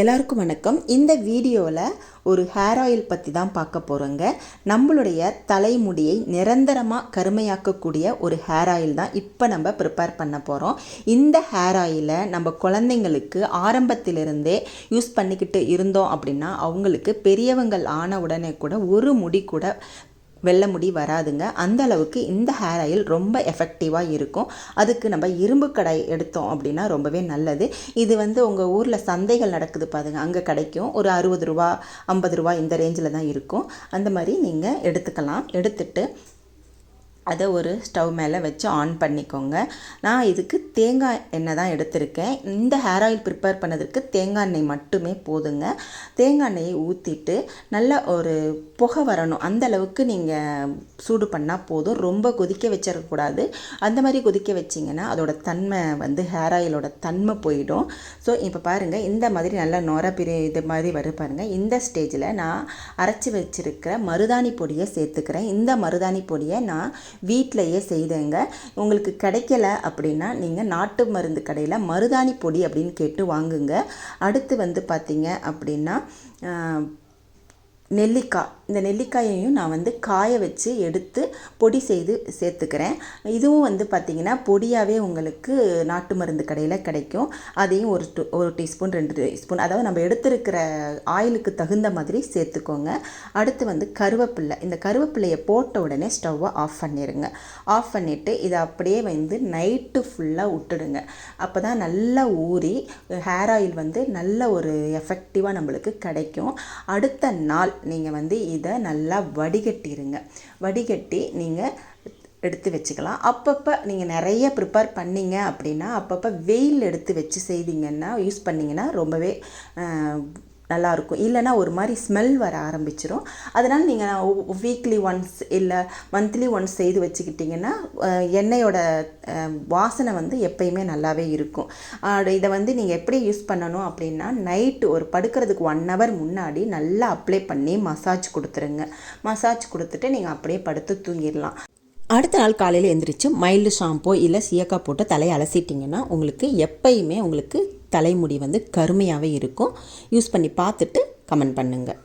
எல்லாருக்கும் வணக்கம். இந்த வீடியோவில் ஒரு ஹேர் ஆயில் பற்றி தான் பார்க்க போகிறோங்க நம்மளுடைய தலைமுடியை நிரந்தரமாக கருமையாக்கக்கூடிய ஒரு ஹேர் ஆயில் தான் இப்போ நம்ம ப்ரிப்பேர் பண்ண போகிறோம் இந்த ஹேர் ஆயிலை நம்ம குழந்தைங்களுக்கு ஆரம்பத்திலிருந்தே யூஸ் பண்ணிக்கிட்டு இருந்தோம் அப்படின்னா அவங்களுக்கு பெரியவங்கள் ஆன உடனே கூட ஒரு முடி கூட வெள்ளை முடி வராதுங்க. அந்த அளவுக்கு இந்த ஹேர் ஆயில் ரொம்ப எஃபெக்டிவாக இருக்கும். அதுக்கு நம்ம இரும்பு கடை எடுத்தோம் அப்படின்னா ரொம்பவே நல்லது. இது வந்து உங்கள் ஊரில் சந்தைகள் நடக்குது பாருங்க. அங்கே கிடைக்கும். ஒரு அறுபது ரூபா ஐம்பது ரூபா இந்த ரேஞ்சில் தான் இருக்கும். அந்த மாதிரி நீங்கள் எடுத்துக்கலாம். எடுத்துட்டு அதை ஒரு ஸ்டவ் மேலே வச்சு ஆன் பண்ணிக்கோங்க. நான் இதுக்கு தேங்காய் எண்ணெய் தான் எடுத்திருக்கேன். இந்த ஹேர் ஆயில் ப்ரிப்பேர் பண்ணதுக்கு தேங்காய் எண்ணெய் மட்டுமே போதுங்க. தேங்காய் எண்ணெயை ஊற்றிட்டு நல்ல ஒரு புகை வரணும். அந்த அளவுக்கு நீங்கள் சூடு பண்ணால் போதும். ரொம்ப கொதிக்க வச்சிடக்கூடாது. அந்த மாதிரி கொதிக்க வச்சிங்கன்னா அதோட தன்மை வந்து ஹேர் ஆயிலோட தன்மை போயிடும். ஸோ இப்போ பாருங்கள் இந்த மாதிரி நல்லா நொர பிரி இது மாதிரி வரும் பாருங்கள் இந்த ஸ்டேஜில் நான் அரைச்சி வச்சிருக்கிற மருதாணி பொடியை சேர்த்துக்கிறேன். இந்த மருதாணி பொடியை நான் வீட்டிலையே செய்தேங்க. உங்களுக்கு கிடைக்கல அப்படின்னா நீங்கள் நாட்டு மருந்து கடையில் மருதாணி பொடி அப்படின்னு கேட்டு வாங்குங்க. அடுத்து வந்து பார்த்தீங்க அப்படின்னா நெல்லிக்காய். இந்த நெல்லிக்காயையும் நான் வந்து காய வச்சு எடுத்து பொடி செய்து சேர்த்துக்கிறேன். இதுவும் வந்து பார்த்திங்கன்னா பொடியாகவே உங்களுக்கு நாட்டு மருந்து கடையில் கிடைக்கும். அதையும் ஒரு டூ ஒரு டீஸ்பூன் ரெண்டு டீஸ்பூன் அதாவது நம்ம எடுத்திருக்கிற ஆயிலுக்கு தகுந்த மாதிரி சேர்த்துக்கோங்க. அடுத்து வந்து கருவேப்பில்லை. இந்த கருவேப்பில்லையை போட்ட உடனே ஸ்டவ்வை ஆஃப் பண்ணிடுங்க ஆஃப் பண்ணிவிட்டு இதை அப்படியே வந்து நைட்டு ஃபுல்லாக விட்டுடுங்க. அப்போ தான் நல்லா ஊறி ஹேர் ஆயில் வந்து நல்ல ஒரு எஃபெக்டிவாக நம்மளுக்கு கிடைக்கும். அடுத்த நாள் நீங்கள் வந்து இதை நல்லா வடிகட்டிடுங்க வடிகட்டி நீங்கள் எடுத்து வச்சுக்கலாம். அப்பப்போ நீங்கள் நிறைய ப்ரிப்பேர் பண்ணீங்க அப்படின்னா அப்பப்போ வெயில் எடுத்து வச்சு செய்தீங்கன்னா யூஸ் பண்ணிங்கன்னா ரொம்பவே நல்லாயிருக்கும் இல்லைன்னா ஒரு மாதிரி ஸ்மெல் வர ஆரம்பிச்சிடும் அதனால் நீங்கள் வீக்லி ஒன்ஸ் இல்லை மந்த்லி ஒன்ஸ் செய்து வச்சுக்கிட்டிங்கன்னா எண்ணெயோட வாசனை வந்து எப்பயுமே நல்லாவே இருக்கும். இதை வந்து நீங்கள் எப்படி யூஸ் பண்ணணும் அப்படின்னா நைட்டு ஒரு படுக்கிறதுக்கு ஒன் ஹவர் முன்னாடி நல்லா அப்ளை பண்ணி மசாஜ் கொடுத்துருங்க. மசாஜ் கொடுத்துட்டு நீங்கள் அப்படியே படுத்து தூங்கிடலாம் அடுத்த நாள் காலையில் எந்திரிச்சு மைல்டு ஷாம்போ இல்லை சீயக்காய் போட்டு தலையை அலசிட்டிங்கன்னா உங்களுக்கு எப்பயுமே உங்களுக்கு தலைமுடி வந்து கருமையாகவே இருக்கும். யூஸ் பண்ணி பார்த்துட்டு கமெண்ட் பண்ணுங்கள்